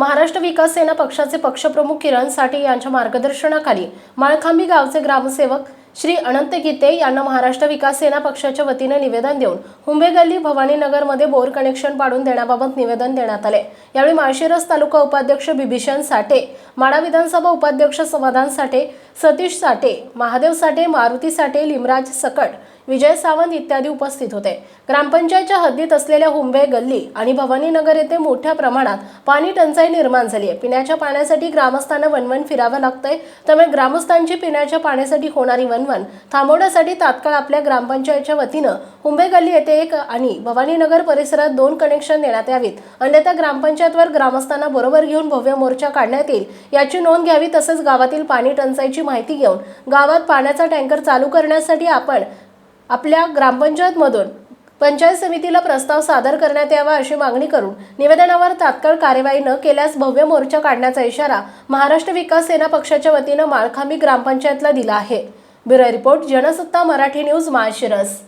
महाराष्ट्र विकास सेना पक्षाचे पक्षप्रमुख किरण साठे यांच्या मार्गदर्शनाखाली माळखांबी गावचे ग्रामसेवक श्री अनंत गीते यांना महाराष्ट्र विकास सेना पक्षाच्या वतीने निवेदन देऊन हुंबे गल्ली भवानीनगरमध्ये बोर कनेक्शन पाडून देण्याबाबत निवेदन देण्यात आले. यावेळी माळशिरस तालुका उपाध्यक्ष बिभीषण साठे माडा विधानसभा उपाध्यक्ष समाधान साठे सतीश साठे महादेव साठे मारुती साठे लिमराज सकट विजय सावंत इत्यादी उपस्थित होते. ग्रामपंचायतच्या हद्दीत असलेल्या हुंबे गल्ली आणि भवानीनगर येथे मोठ्या प्रमाणात पाणी टंचाई निर्माण झाली आहे. पिण्याच्या पाण्यासाठी ग्रामस्थांना वनवन फिरावं लागतंय. त्यामुळे ग्रामस्थांची पिण्याच्या पाण्यासाठी होणारी वनवन थांबवण्यासाठी तात्काळ आपल्या ग्रामपंचायतच्या वतीनं हुंबे गल्ली येथे एक आणि भवानीनगर परिसरात दोन कनेक्शन देण्यात यावीत. अन्यथा ग्रामपंचायतवर ग्रामस्थांना बरोबर घेऊन भव्य मोर्चा काढण्यात येईल याची नोंद घ्यावी तसंच गावातील पाणी टंचाईची माहिती घेऊन गावात पाण्याचा टँकर चालू करण्यासाठी आपण आपल्या ग्रामपंचायतमधून पंचायत समितीला प्रस्ताव सादर करण्यात यावा अशी मागणी करून निवेदनावर तात्काळ कार्यवाही न केल्यास भव्य मोर्चा काढण्याचा इशारा महाराष्ट्र विकास सेना पक्षाच्या वतीनं माळखांबी ग्रामपंचायतला दिला आहे. Bureau report Jansatta Marathi news Malshiras.